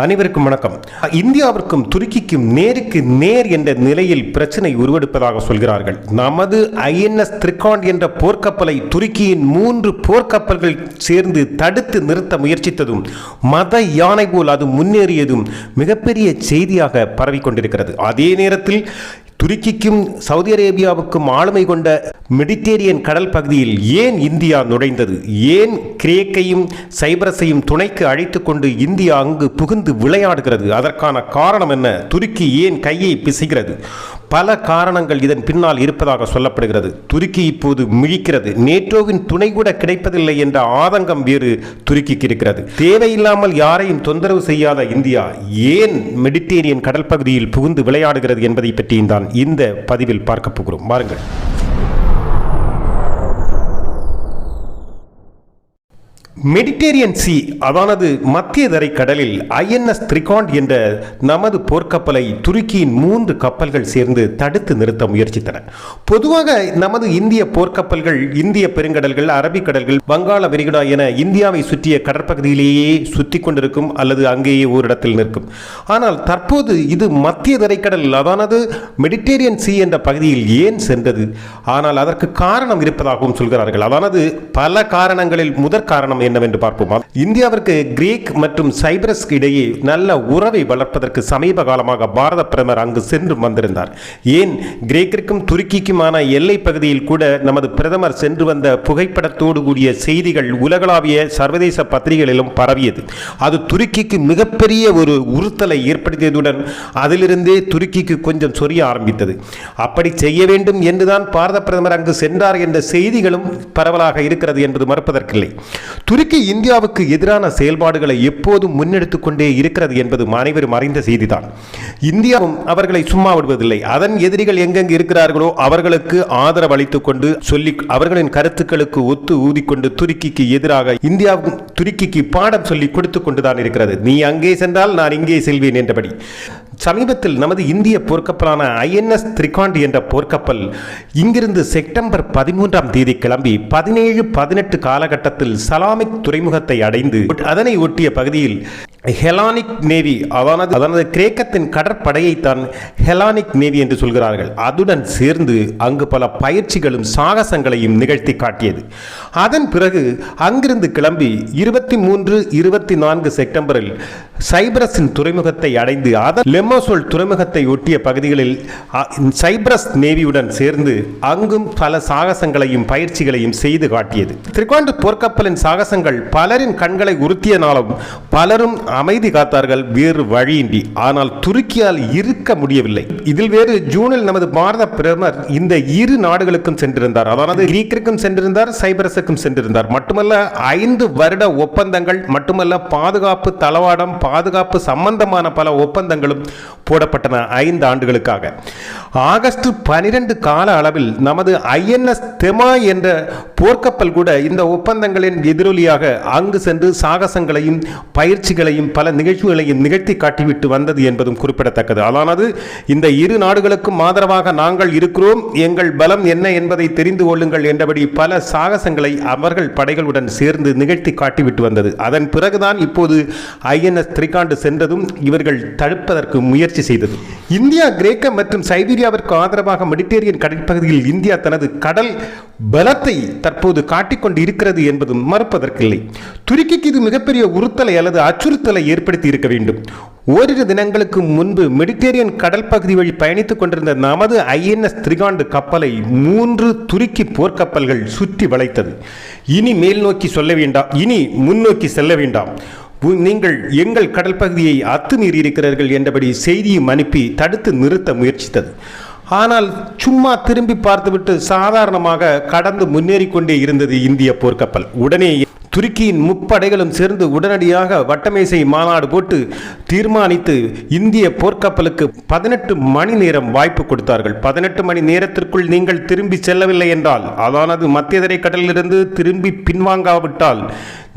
அனைவருக்கும் வணக்கம். இந்தியாவிற்கும் துருக்கிக்கும் நேருக்கு நேர் என்ற நிலையில் பிரச்சனை உருவெடுப்பதாக சொல்கிறார்கள். நமது ஐஎன்எஸ் திரிகாண்ட் என்ற போர்க்கப்பலை துருக்கியின் மூன்று போர்க்கப்பல்கள் சேர்ந்து தடுத்து நிறுத்த முயற்சித்ததும் மத யானை போல் அது முன்னேறியதும் மிகப்பெரிய செய்தியாக பரவிக்கொண்டிருக்கிறது. அதே நேரத்தில் துருக்கிக்கும் சவுதி அரேபியாவுக்கும் ஆளுமை கொண்ட மெடிட்டேரியன் கடல் பகுதியில் ஏன் இந்தியா நுழைந்தது? ஏன் கிரேக்கையும் சைப்ரஸையும் துணைக்கு அழைத்து கொண்டு இந்தியா அங்கு புகுந்து விளையாடுகிறது? அதற்கான காரணம் என்ன? துருக்கி ஏன் கையை பிசைகிறது? பல காரணங்கள் இதன் பின்னால் இருப்பதாக சொல்லப்படுகிறது. துருக்கி இப்போது மிழிக்கிறது. நேட்டோவின் துணை கூட கிடைப்பதில்லை என்ற ஆதங்கம் வேறு துருக்கிக்கு இருக்கிறது தேவையில்லாமல் யாரையும் தொந்தரவு செய்யாத இந்தியா ஏன் மெடிட்டேரியன் கடல் பகுதியில் புகுந்து விளையாடுகிறது என்பதை பற்றியும் தான் இந்த பதிவில் பார்க்க போகிறோம். வாருங்கள். மெடிட்டேரியன் சி அதானது மத்திய தரை கடலில் ஐஎன்எஸ் திரிகாண்ட் என்ற நமது போர்க்கப்பலை துருக்கியின் மூன்று கப்பல்கள் சேர்ந்து தடுத்து நிறுத்த முயற்சித்தன. பொதுவாக நமது இந்திய போர்க்கப்பல்கள் இந்திய பெருங்கடல்கள் அரபிக்கடல்கள் வங்காள விரிகுடா என இந்தியாவை சுற்றிய கடற்பகுதியிலேயே சுற்றி கொண்டிருக்கும் அல்லது அங்கேயே ஓரிடத்தில் நிற்கும். ஆனால் தற்போது இது மத்திய தரைக்கடல் அதானது மெடிட்டேரியன் சி என்ற பகுதியில் ஏன் சென்றது? ஆனால் அதற்கு காரணம் இருப்பதாகவும் சொல்கிறார்கள். அதானது பல காரணங்களில் முதற் காரணம் என்னவென்று பார்ப்போமா இந்தியாவிற்கு கிரீக் மற்றும் சைப்ரஸ் இடையே நல்ல உறவை வளர்ப்பதற்கு சமீப காலமாக பாரத பிரதமர் அங்கு சென்று வந்திருந்தார். ஏன்? கிரேக்கிற்கும் துருக்கிக்குமான எல்லை பகுதியில் கூட நமது பிரதமர் சென்று வந்த புகைப்படத்தோடு கூடிய செய்திகள் உலகளாவிய சர்வதேச பத்திரிகைகளிலும் பரவியது. அது துருக்கிக்கு மிகப்பெரிய ஒரு உறுத்தலை ஏற்படுத்தியதுடன் அதிலிருந்தே துருக்கிக்கு கொஞ்சம் சொரிய ஆரம்பித்தது. அப்படி செய்ய வேண்டும் என்றுதான் பாரத பிரதமர் அங்கு சென்றார் என்ற செய்திகளும் பரவலாக இருக்கிறது என்பது மறுப்பதற்கில்லை. துருக்கி இந்தியாவுக்கு எதிரான செயல்பாடுகளை எப்போதும் முன்னெடுத்துக் கொண்டே இருக்கிறது என்பது அனைவரும் அறிந்த செய்திதான். இந்தியாவும் அவர்களை சும்மா விடுவதில்லை. அதன் எதிரிகள் எங்கெங்கு இருக்கிறார்களோ அவர்களுக்கு ஆதரவு அளித்துக் கொண்டு சொல்லி அவர்களின் கருத்துக்களுக்கு ஒத்து ஊதிக்கொண்டு துருக்கிக்கு எதிராக இந்தியாவும் துருக்கிக்கு பாடம் சொல்லி கொடுத்து கொண்டுதான் இருக்கிறது. நீ அங்கே சென்றால் நான் இங்கே செல்வேன் என்றபடி. சமீபத்தில் நமது இந்திய போர்க்கப்பலான ஐஎன்எஸ் திரிகாண்ட் என்ற போர்க்கப்பல் இங்கிருந்து செப்டம்பர் பதிமூன்றாம் தேதி கிளம்பி பதினேழு பதினெட்டு காலகட்டத்தில் சலாமிக் துறைமுகத்தை அடைந்து அதனை ஒட்டிய பகுதியில் ஹெலானிக் நேவி அதானது அதானது கிரேக்கத்தின் கடற்படையை தான் ஹெலானிக் நேவி என்று சொல்கிறார்கள். அதுடன் சேர்ந்து அங்கு பல பயிற்சிகளும் சாகசங்களையும் நிகழ்த்தி காட்டியது. அதன் பிறகு அங்கிருந்து கிளம்பி இருபத்தி மூன்று இருபத்தி நான்கு செப்டம்பரில் சைப்ரஸின் துறைமுகத்தை அடைந்து அதன் லெமோசோல் துறைமுகத்தை ஒட்டிய பகுதிகளில் சைப்ரஸ் நேவியுடன் சேர்ந்து அங்கும் பல சாகசங்களையும் பயிற்சிகளையும் செய்து காட்டியது. திரிகோண்டு போர்க்கப்பலின் சாகசங்கள் பலரின் கண்களை உறுத்தியனாலும் பலரும் அமைதி காத்தார்கள் வேறு வழியின்றி. ஆனால் துருக்கியால் இருக்க முடியவில்லை. இதில் வேறு ஜூனில் நமது பாரத பிரதமர் இந்த இரு நாடுகளுக்கும் சென்றிருந்தார். அதாவது கிரீக்கிற்கும் சென்றிருந்தார் சைப்ரஸுக்கும் சென்றிருந்தார். மட்டுமல்ல ஐந்து வருட ஒப்பந்தங்கள் மட்டுமல்ல பாதுகாப்பு தளவாடம் பாதுகாப்பு சம்பந்தமான பல ஒப்பந்தங்களும் போடப்பட்டன ஐந்து ஆண்டுகளுக்காக. ஆகஸ்ட் பனிரெண்டு கால அளவில் நமது ஐஎன்எஸ் தெமா என்ற போர்க்கப்பல் கூட இந்த ஒப்பந்தங்களின் எதிரொலியாக அங்கு சென்று சாகசங்களையும் பயிற்சிகளையும் பல நிகழ்ச்சிகளையும் நிகழ்த்தி காட்டிவிட்டு வந்தது என்பதும் குறிப்பிடத்தக்கது. அதானது இந்த இரு நாடுகளுக்கும் ஆதரவாக நாங்கள் இருக்கிறோம் எங்கள் பலம் என்ன என்பதை தெரிந்து கொள்ளுங்கள் என்றபடி பல சாகசங்களை அவர்கள் படைகளுடன் சேர்ந்து நிகழ்த்தி காட்டிவிட்டு வந்தது. அதன் பிறகுதான் இப்போது ஐஎன்எஸ் திரிகாண்டு சென்றதும் இவர்கள் தடுப்பதற்கு முயற்சி செய்தது. இந்தியா கிரேக்க மற்றும் சைபீரியாவிற்கு ஆதரவாக மெடிட்டேரியன் கடற்பகுதியில் இந்தியா தனது கடல் பலத்தை தற்போது காட்டிக்கொண்டு இருக்கிறது என்பதும் மறுப்பதற்கில்லை. துருக்கிக்கு இது மிகப்பெரிய உறுத்தலை அல்லது அச்சுறுத்தல் ஏற்படுத்தி இருக்க வேண்டும். ஓரிரு தினங்களுக்கு முன்பு மெடிட்டேரியன் கடல் பகுதி வழி பயணித்துக் கொண்டிருந்த நமது ஐஎன்எஸ் திரிகாண்டு கப்பலை மூன்று துருக்கி போர்க்கப்பல்கள் சுற்றி வளைத்தது. இனி மேல் நோக்கி சொல்ல வேண்டாம் இனி முன்னோக்கி செல்ல வேண்டாம். நீங்கள் எங்கள் கடல் பகுதியை அத்துமீறி இருக்கிறார்கள் என்றபடி செய்தியும் அனுப்பி தடுத்து நிறுத்த முயற்சித்தது. ஆனால் சும்மா திரும்பி பார்த்துவிட்டு சாதாரணமாக கடந்து முன்னேறி கொண்டே இருந்தது இந்திய போர்க்கப்பல். உடனே துருக்கியின் முப்படைகளும் சேர்ந்து உடனடியாக வட்டமேசை மாநாடு போட்டு தீர்மானித்து இந்திய போர்க்கப்பலுக்கு பதினெட்டு மணி நேரம் வாய்ப்பு கொடுத்தார்கள். பதினெட்டு மணி நேரத்திற்குள் நீங்கள் திரும்பி செல்லவில்லை என்றால் அதானது மத்திய தரைக்கடலிலிருந்து திரும்பி பின்வாங்காவிட்டால்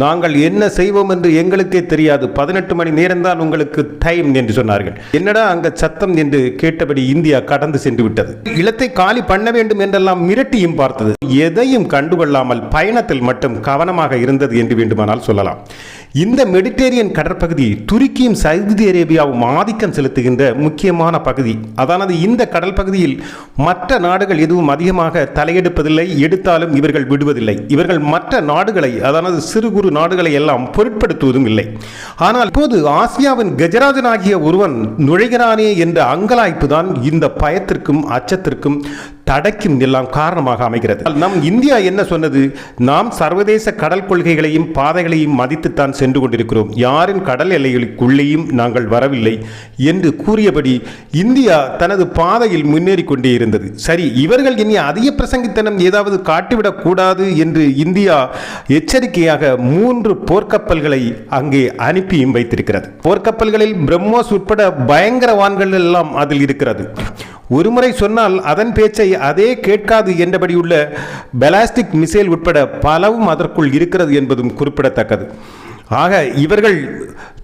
நாங்கள் என்ன செய்வோம் என்று எங்களுக்கே தெரியாது. பதினெட்டு மணி நேரம்தான் உங்களுக்கு டைம் என்று சொன்னார்கள். என்னடா அங்க சத்தம் என்று கேட்டபடி இந்தியா கடந்து சென்று விட்டது. இல்லத்தை காலி பண்ண வேண்டும் என்றெல்லாம் மிரட்டியும் பார்த்தது. எதையும் கண்டுகொள்ளாமல் பயணத்தில் மட்டும் கவனமாக இருந்தது என்று வேண்டுமானால் சொல்லலாம். இந்த மெடிட்டேரியன் கடற்பகுதி துருக்கியும் சவுதி அரேபியாவும் ஆதிக்கம் செலுத்துகின்ற முக்கியமான பகுதி. அதானது இந்த கடல் பகுதியில் மற்ற நாடுகள் எதுவும் அதிகமாக தலையெடுப்பதில்லை எடுத்தாலும் இவர்கள் விடுவதில்லை. இவர்கள் மற்ற நாடுகளை அதானது சிறு குறு நாடுகளை எல்லாம் பொருட்படுத்துவதும் இல்லை. ஆனால் இப்போது ஆசியாவின் கஜராஜனாகிய ஒருவன் நுழைகிறானே என்ற அங்கலாய்ப்பு தான் இந்த பயத்திற்கும் அச்சத்திற்கும் தடைக்கும் எல்லாம் காரணமாக அமைகிறது. நம் இந்தியா என்ன சொன்னது? நாம் சர்வதேச கடல் கொள்கைகளையும் பாதைகளையும் மதித்துத்தான் சென்று கொண்டிருக்கிறோம். யாரின் கடல் எல்லைகளுக்குள்ளேயும் நாங்கள் வரவில்லை என்று கூறியபடி இந்தியா தனது பாதையில் முன்னேறி கொண்டே இருந்தது. சரி இவர்கள் இனி அதிக பிரசங்கித்தனம் ஏதாவது காட்டிவிடக் கூடாது என்று இந்தியா எச்சரிக்கையாக மூன்று போர்க்கப்பல்களை அங்கே அனுப்பியும் வைத்திருக்கிறது. போர்க்கப்பல்களில் பிரம்மோஸ் உட்பட பயங்கரவான்கள் எல்லாம் அதில் இருக்கிறது. ஒருமுறை சொன்னால் அதன் பேச்சை அதே கேட்காது என்றபடி உள்ள பெலாஸ்டிக் மிசைல் உட்பட பலவும் அதற்குள் இருக்கிறது என்பதும் குறிப்பிடத்தக்கது. ஆக இவர்கள்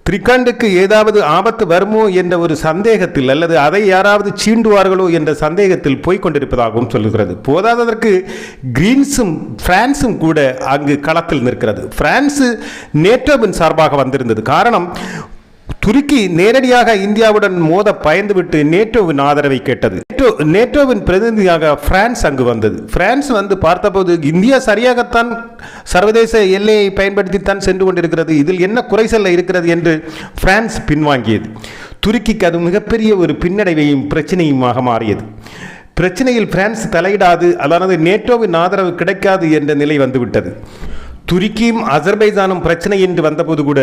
திரிகண்டுக்கு ஏதாவது ஆபத்து வருமோ என்ற ஒரு சந்தேகத்தில் அல்லது அதை யாராவது சீண்டுவார்களோ என்ற சந்தேகத்தில் போய்கொண்டிருப்பதாகவும் சொல்லுகிறது போதாததற்கு கிரீன்ஸும் பிரான்ஸும் கூட அங்கு களத்தில் நிற்கிறது. பிரான்ஸு நேட்டோவின் சார்பாக வந்திருந்தது. காரணம் துருக்கி நேரடியாக இந்தியாவுடன் மோத பயந்துவிட்டு நேட்டோவின் ஆதரவை கேட்டது. நேட்டோ நேட்டோவின் பிரதிநிதியாக பிரான்ஸ் அங்கு வந்தது. பிரான்ஸ் வந்து பார்த்தபோது இந்தியா சரியாகத்தான் சர்வதேச எல்லையை பயன்படுத்தித்தான் சென்று கொண்டிருக்கிறது. இதில் என்ன குறைசல்ல இருக்கிறது என்று பிரான்ஸ் பின்வாங்கியது. துருக்கிக்கு அது மிகப்பெரிய ஒரு பின்னடைவையும் பிரச்சனையுமாக மாறியது. பிரச்சனையில் பிரான்ஸ் தலையிடாது அதானது நேட்டோவின் ஆதரவு கிடைக்காது என்ற நிலை வந்துவிட்டது. துருக்கியும் அசர்பைஜானும் பிரச்சனை என்று வந்தபோது கூட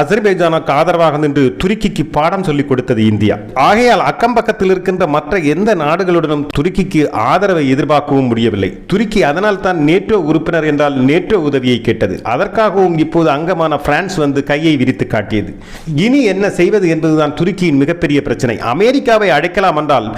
அசர்பைஜானுக்கு ஆதரவாக நின்று துருக்கிக்கு பாடம் சொல்லிக் கொடுத்தது இந்தியா. ஆகையால் அக்கம் பக்கத்தில் இருக்கின்ற மற்ற எந்த நாடுகளுடனும் துருக்கிக்கு ஆதரவை எதிர்பார்க்கவும் முடியவில்லை. துருக்கி அதனால் தான் நேட்டோ உறுப்பினர் என்றால் நேட்டோ உதவியை கேட்டது. அதற்காகவும் இப்போது அங்கமான பிரான்ஸ் வந்து கையை விரித்து காட்டியது. இனி என்ன செய்வது என்பதுதான் துருக்கியின் மிகப்பெரிய பிரச்சனை. அமெரிக்காவை அழைக்கலாம் என்றால்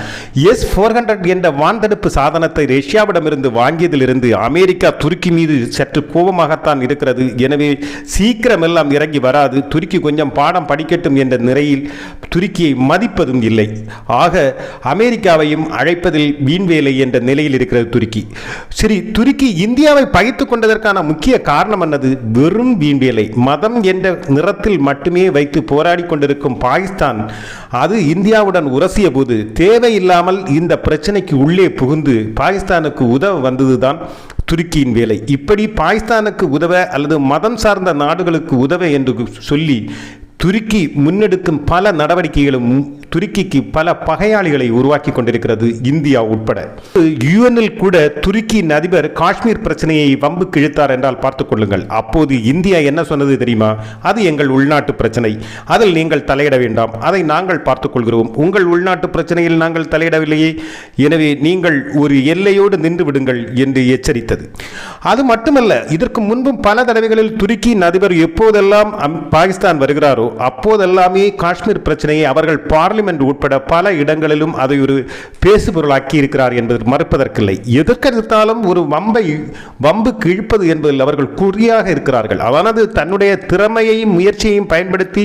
எஸ் ஃபோர் ஹண்ட்ரட் என்ற வான்தடுப்பு சாதனத்தை ரஷ்யாவிடமிருந்து வாங்கியதிலிருந்து அமெரிக்கா துருக்கி மீது சற்று கோபமாக தான் இருக்கிறது. எனவே சீக்கிரம் எல்லாம் இறங்கி வராது. துருக்கி கொஞ்சம் பாடம் படிக்கட்டும் என்ற நிலையில் துருக்கியை மதிப்பதும் இல்லை. ஆக அமெரிக்காவையும் அழைப்பதில் வீண்வேலை என்ற நிலையில் இருக்கிறது துருக்கி. சரி துருக்கி இந்தியாவை பகைத்துக் கொண்டதற்கான முக்கிய காரணம் என்னது? வெறும் வீண்வேலை. மதம் என்ற நிறத்தில் மட்டுமே வைத்து போராடி கொண்டிருக்கும் பாகிஸ்தான் அது இந்தியாவுடன் உரசிய போது தேவையில்லாமல் இந்த பிரச்சனைக்கு உள்ளே புகுந்து பாகிஸ்தானுக்கு உதவ வந்ததுதான் துருக்கியின் வேலை. இப்படி பாகிஸ்தானுக்கு உதவ அல்லது மதம் சார்ந்த நாடுகளுக்கு உதவ என்று சொல்லி துருக்கி முன்னெடுக்கும் பல நடவடிக்கைகளும் துருக்கிக்கு பல பகையாளிகளை உருவாக்கி கொண்டிருக்கிறது இந்தியா உட்பட. யுஎனில் கூட துருக்கியின் அதிபர் காஷ்மீர் பிரச்சனையை வம்புக்கு இழுத்தார் என்றால் பார்த்துக் கொள்ளுங்கள். அப்போது இந்தியா என்ன சொன்னது தெரியுமா? அது எங்கள் உள்நாட்டு பிரச்சனை. அதில் நீங்கள் தலையிட வேண்டாம். அதை நாங்கள் பார்த்துக் கொள்கிறோம். உங்கள் உள்நாட்டு பிரச்சனையில் நாங்கள் தலையிடவில்லையே. எனவே நீங்கள் ஒரு எல்லையோடு நின்று விடுங்கள் என்று எச்சரித்தது. அது மட்டுமல்ல இதற்கு முன்பும் பல தடவைகளில் துருக்கியின் அதிபர் எப்போதெல்லாம் அம்- பாகிஸ்தான் வருகிறாரோ அப்போதெல்லாமே காஷ்மீர் பிரச்சனையை அவர்கள் பார்லிமெண்ட் உட்பட பல இடங்களிலும் அதை ஒரு பேசுபொருளாக்கி இருக்கிறார் என்பது மறுப்பதற்கில்லை. எதற்கெடுத்தாலும் ஒரு வம்பை வம்பு கிழிப்பது என்பதில் அவர்கள் குறியாக இருக்கிறார்கள். அதானது தன்னுடைய திறமையையும் முயற்சியையும் பயன்படுத்தி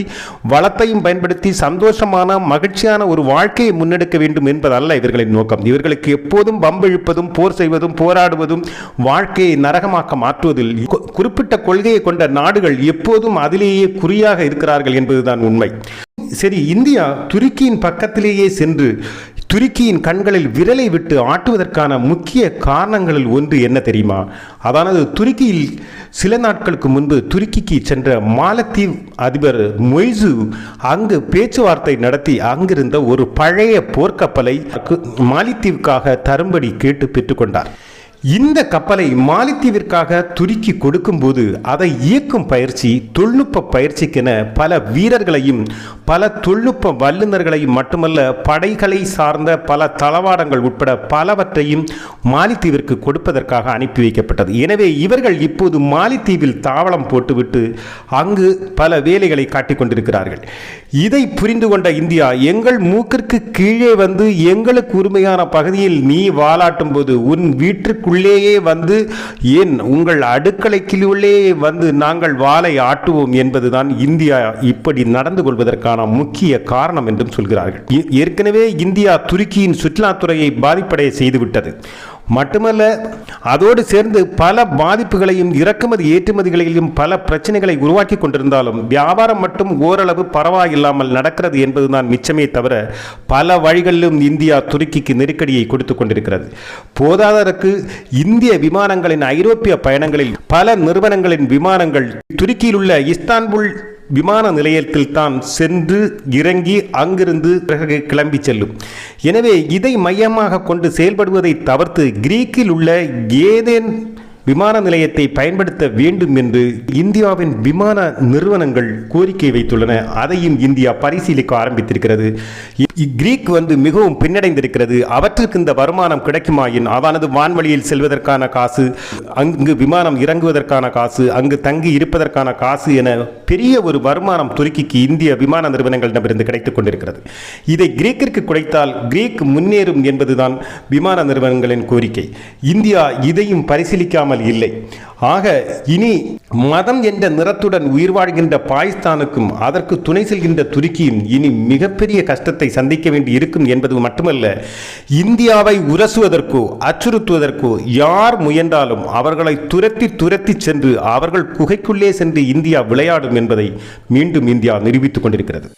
வளத்தையும் பயன்படுத்தி சந்தோஷமான மகிழ்ச்சியான ஒரு வாழ்க்கையை முன்னெடுக்க வேண்டும் என்பதல்ல இவர்களின் நோக்கம். இவர்களுக்கு எப்போதும் வம்பு இழுப்பதும் போர் செய்வதும் போராடுவதும் வாழ்க்கையை நரகமாக்க மாற்றுவதில் குறிப்பிட்ட கொள்கையை கொண்ட நாடுகள் எப்போதும் அதிலேயே குறியாக இருக்கிறார்கள் என்பதுதான் உண்மை. சரி இந்தியா துருக்கியின் பக்கத்திலேயே சென்று துருக்கியின் கண்களில் விரலை விட்டு ஆட்டுவதற்கான முக்கிய காரணங்களில் ஒன்று என்ன தெரியுமா? அதானது துருக்கியில் சில நாட்களுக்கு முன்பு துருக்கிக்கு சென்ற மாலத்தீவ் அதிபர் மொய்சு அங்கு பேச்சுவார்த்தை நடத்தி அங்கிருந்த ஒரு பழைய போர்க்கப்பலை மாலித்தீவுக்காக தரும்படி கேட்டு பெற்றுக்கொண்டார். இந்த கப்பலை மாலித்தீவிற்காக துருக்கி கொடுக்கும்போது அதை இயக்கும் பயிற்சி தொழில்நுட்ப பயிற்சிக்கென பல வீரர்களையும் பல தொழில்நுட்ப வல்லுநர்களையும் மட்டுமல்ல படைகளை சார்ந்த பல தளவாடங்கள் உட்பட பலவற்றையும் மாலித்தீவிற்கு கொடுப்பதற்காக அனுப்பி வைக்கப்பட்டது. எனவே இவர்கள் இப்போது மாலித்தீவில் தாவளம் போட்டுவிட்டு அங்கு பல வேலைகளை காட்டிக் கொண்டிருக்கிறார்கள். இதை புரிந்து கொண்ட இந்தியா எங்கள் மூக்கிற்கு கீழே வந்து எங்களுக்கு உரிமையான பகுதியில் நீ வாலாட்டும் போது உன் வீட்டிற்கு உள்ளேயே வந்து ஏன் உங்கள் அடுக்கலைக்குள்ளே வந்து நாங்கள் வாளை ஆட்டுவோம் என்பதுதான் இந்தியா இப்படி நடந்து கொள்வதற்கான முக்கிய காரணம் என்றும் சொல்கிறார்கள். ஏற்கனவே இந்தியா துருக்கியின் சுற்றுலாத்துறையை பாதிப்படைய செய்துவிட்டது. மட்டுமல்ல அதோடு சேர்ந்து பல பாதிப்புகளையும் இறக்குமதி ஏற்றுமதிகளையும் பல பிரச்சனைகளை உருவாக்கி கொண்டிருந்தாலும் வியாபாரம் மட்டும் ஓரளவு பரவாயில்லாமல் நடக்கிறது என்பதுதான் மிச்சமே தவிர பல வழிகளிலும் இந்தியா துருக்கிக்கு நெருக்கடியை கொடுத்து கொண்டிருக்கிறது. போதாதற்கு இந்திய விமானங்களின் ஐரோப்பிய பயணங்களில் பல நிறுவனங்களின் விமானங்கள் துருக்கியில் உள்ள இஸ்தான்புல் விமான நிலையத்தில் தான் சென்று இறங்கி அங்கிருந்து பிறகு கிளம்பி செல்லும். எனவே இதை மையமாக கொண்டு செயல்படுவதை தவிர்த்து கிரீக்கில் உள்ள ஏதேன் விமான நிலையத்தை பயன்படுத்த வேண்டும் என்று இந்தியாவின் விமான நிறுவனங்கள் கோரிக்கை வைத்துள்ளன. அதையும் இந்தியா பரிசீலிக்க ஆரம்பித்திருக்கிறது. கிரீக் வந்து மிகவும் பின்னடைந்திருக்கிறது. அவற்றுக்கு இந்த வருமானம் கிடைக்குமாயின் அதானது வான்வழியில் செல்வதற்கான காசு அங்கு விமானம் இறங்குவதற்கான காசு அங்கு தங்கி இருப்பதற்கான காசு என பெரிய ஒரு வருமானம் துருக்கிக்கு இந்திய விமான நிறுவனங்களிடமிருந்து கிடைத்துக் கொண்டிருக்கிறது. இதை கிரீக்கிற்கு குறைத்தால் கிரீக் முன்னேறும் என்பதுதான் விமான நிறுவனங்களின் கோரிக்கை. இந்தியா இதையும் பரிசீலிக்காமல் இல்லை. ஆக இனி மதம் என்ற நிறத்துடன் உயிர் வாழ்கின்ற பாகிஸ்தானுக்கும் அதற்கு துணை செல்கின்ற துருக்கியும் இனி மிகப்பெரிய கஷ்டத்தை சந்திக்க வேண்டி இருக்கும் என்பது மட்டுமல்ல இந்தியாவை உரசுவதற்கோ அச்சுறுத்துவதற்கோ யார் முயன்றாலும் அவர்களை துரத்தி துரத்தி சென்று அவர்கள் குகைக்குள்ளே சென்று இந்தியா விளையாடும் என்பதை மீண்டும் இந்தியா நிரூபித்துக் கொண்டிருக்கிறது.